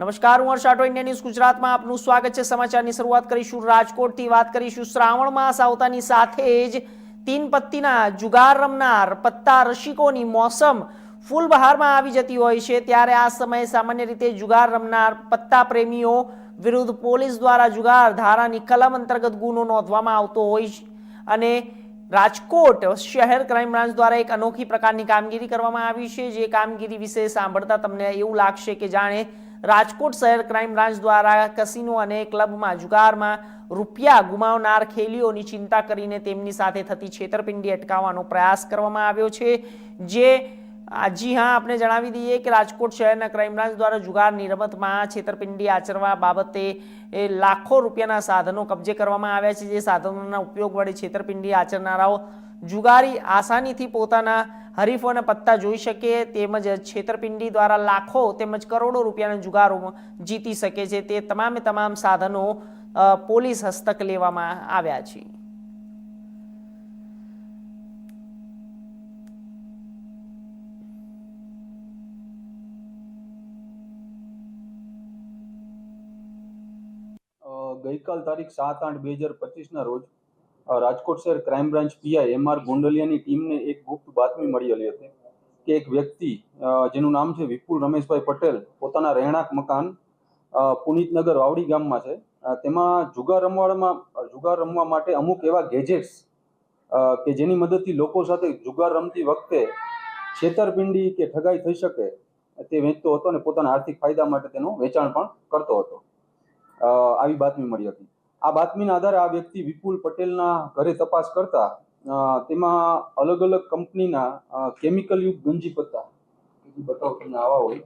નમસ્કાર, હું હર્ષ આટો ઇન્ડિયા ન્યૂઝ ગુજરાતમાં આપનું સ્વાગત છે. સમાચારની શરૂઆત કરીશું રાજકોટથી, વાત કરીશું શ્રાવણ માસ આવતાની સાથે જ તીન પત્તીના જુગાર રમનાર પત્તા રસિકોની મોસમ ફૂલ બહારમાં આવી જતી હોય છે. ત્યારે આ સમયે સામાન્ય રીતે જુગાર રમનાર પત્તા પ્રેમીઓ વિરુદ્ધ પોલીસ દ્વારા જુગાર ધારાની કલમ અંતર્ગત ગુનો નોંધવામાં આવતો હોય છે. અને રાજકોટ શહેર ક્રાઇમ બ્રાન્ચ દ્વારા એક અનોખી પ્રકારની કામગીરી કરવામાં આવી છે. જે કામગીરી વિશે સાંભળતા તમને એવું લાગશે કે જાણે રાજકોટ શહેર ક્રાઇમ બ્રાન્ચ દ્વારા કસિનો અને ક્લબમાં જુગારમાં રૂપિયા ગુમાવનાર ખેલીઓની ચિંતા કરીને તેમની સાથે થતી છેતરપિંડી અટકાવવાનો પ્રયાસ કરવામાં આવ્યો છે. જે જી હા, આપણે જણાવી દઈએ કે રાજકોટ શહેરના ક્રાઇમ બ્રાન્ચ દ્વારા જુગારની રમતમાં છેતરપિંડી આચરવા બાબતે એ લાખો રૂપિયાના સાધનો કબજે કરવામાં આવ્યા છે. જે સાધનોના ઉપયોગ વડે છેતરપિંડી આચરનારાઓ જુગારી આસાનીથી પોતાના હરીફોના પત્તા જોઈ શકે તેમજ છેતરપિંડી દ્વારા લાખો તેમજ કરોડો રૂપિયાના જુગારો જીતી શકે છે. તે તમામે તમામ સાધનો પોલીસ હસ્તક લેવામાં આવ્યા છે. ગઈકાલ તારીખ સાત આઠ બે હજાર પચીસના રોજ રાજકોટ શહેર crime branch PI M R ગોંડલિયાની ટીમને એક ગુપ્ત બાતમી મળેલી હતી કે એક વ્યક્તિ જેનું નામ છે વિપુલ રમેશભાઈ પટેલ, પોતાના રહેણાંક મકાન પુનિતનગર વાવડી ગામમાં છે. તેમાં જુગાર રમવામાં જુગાર રમવા માટે અમુક એવા ગેજેટ્સ કે જેની મદદથી લોકો સાથે જુગાર રમતી વખતે છેતરપિંડી કે ઠગાઈ થઈ શકે તે વેચતો હતો અને પોતાના આર્થિક ફાયદા માટે તેનું વેચાણ પણ કરતો હતો. આવી બાતમી મળી હતી. આ બાતમીના આધારે આ વ્યક્તિ વિપુલ પટેલના ઘરે તપાસ કરતા તેમાં અલગ અલગ કંપનીના કેમિકલ યુક્ત ગંજી પત્તા. બતાવો તમને આવા હોય.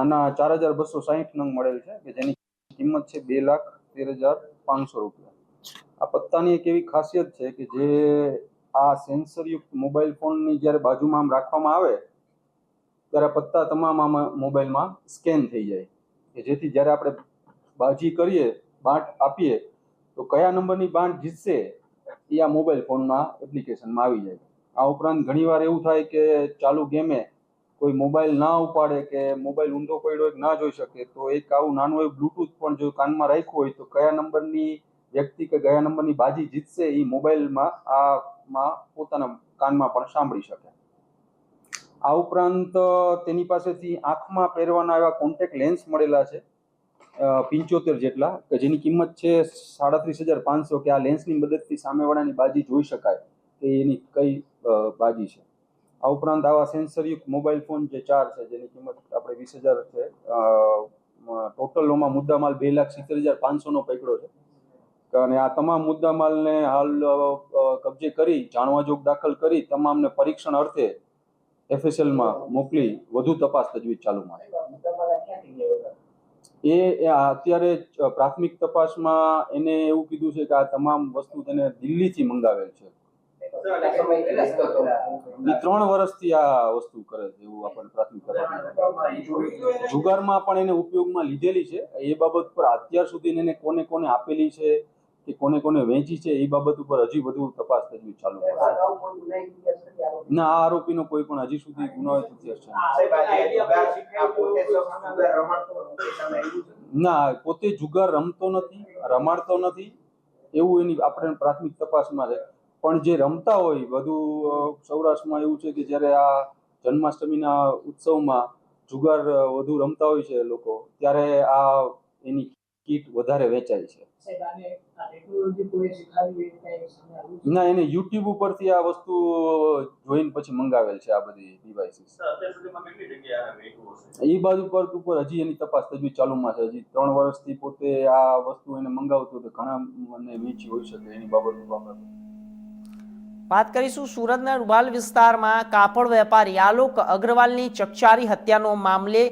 આના ચાર હજાર બસો સાહીઠ નંગ મળેલ છે, કે જેની કિંમત છે બે લાખ તેર હજાર પાંચસો રૂપિયા. આ પત્તાની એક એવી ખાસિયત છે કે જે આ સેન્સરયુક્ત મોબાઈલ ફોનની જ્યારે બાજુમાં આમ રાખવામાં આવે, ત્યારે પત્તા તમામ આમાં મોબાઈલમાં સ્કેન થઈ જાય. કે જેથી જ્યારે આપણે બાજી કરીએ, બાંટ આપીએ, તો કયા નંબરની બાંટ જીતશે એ આ મોબાઈલ ફોનના એપ્લિકેશનમાં આવી જાય. આ ઉપરાંત ઘણીવાર એવું થાય કે ચાલુ ગેમે કોઈ મોબાઈલ ના ઉપાડે કે મોબાઈલ ઊંધો પડ્યો ના જોઈ શકે, તો એક આવું નાનું એવું બ્લૂટૂથ પણ જો કાનમાં રાખ્યું હોય, તો કયા નંબરની વ્યક્તિ કે કયા નંબરની બાજી જીતશે એ મોબાઈલમાં, આમાં પોતાના કાનમાં પણ સાંભળી શકે. આ ઉપરાંત તેની પાસેથી આંખમાં પહેરવાના એવા કોન્ટેક્ટ લેન્સ મળેલા છે. પિંચોતેર જેટલા, કે જેની કિંમત છે સાડત્રીસ હજાર પાંચસો, કે આ લેન્સની મદદથી સામેવાળાની બાજી જોઈ શકાય, કે એની કઈ બાજી છે. આ ઉપરાંત આવા સેન્સરયુક્ત મોબાઈલ ફોન જે ચાર છે, જેની કિંમત આપણે વીસ હજાર છે ટોટલોમાં મુદ્દામાલ બે લાખ સિત્તેર હજાર પાંચસોનો પકડ્યો છે. અને આ તમામ મુદ્દામાલને હાલ કબજે કરી, જાણવા જોગ દાખલ કરી, તમામને પરીક્ષણ અર્થે એફએસએલમાં મોકલી વધુ તપાસ તજવીજ ચાલુમાં એ અત્યારે પ્રાથમિક તપાસમાં એને એવું કીધું છે કે આ તમામ વસ્તુ તેને દિલ્હીથી મંગાવેલ છે. એ ત્રણ વર્ષથી આ વસ્તુ કરે છે એવું આપણે પ્રાથમિક તપાસ. જુગારમાં પણ એને ઉપયોગમાં લીધેલી છે. એ બાબત પર અત્યાર સુધી એને કોને કોને આપેલી છે કે કોને કોને વેચી છે એ બાબત ઉપર હજી વધુ તપાસ તજવીજ ચાલુ છે ના આ આરોપીનો કોઈ પણ હજી સુધી ગુનો ઇતિહાસ છે. ના પોતે જુગાર રમતો નથી રમાડતો નથી એવું એની આપણે પ્રાથમિક તપાસમાં છે. પણ જે રમતા હોય વધુ સૌરાષ્ટ્રમાં એવું છે કે જ્યારે આ જન્માષ્ટમીના ઉત્સવમાં જુગાર વધુ રમતા હોય છે લોકો ત્યારે આ એની કીટ વધારે વેચાય છે. ના એને યુટ્યુબ ઉપરથી આ વસ્તુ જોઈને પછી મંગાવેલ છે આ બધી ડિવાઇસીસ એ બાજુ પર ઉપર હજી એની તપાસ તજવીજ ચાલુમાં છે. હજી ત્રણ વર્ષથી પોતે આ વસ્તુ એને મંગાવતું તો ઘણા મને વેચી હોઈ શકે એની બાબત બાબત વાત કરીશું સુરતના રૂબાલ વિસ્તારમાં કાપડ વેપારી આલોક અગ્રવાલની ચકચારી હત્યાનો મામલે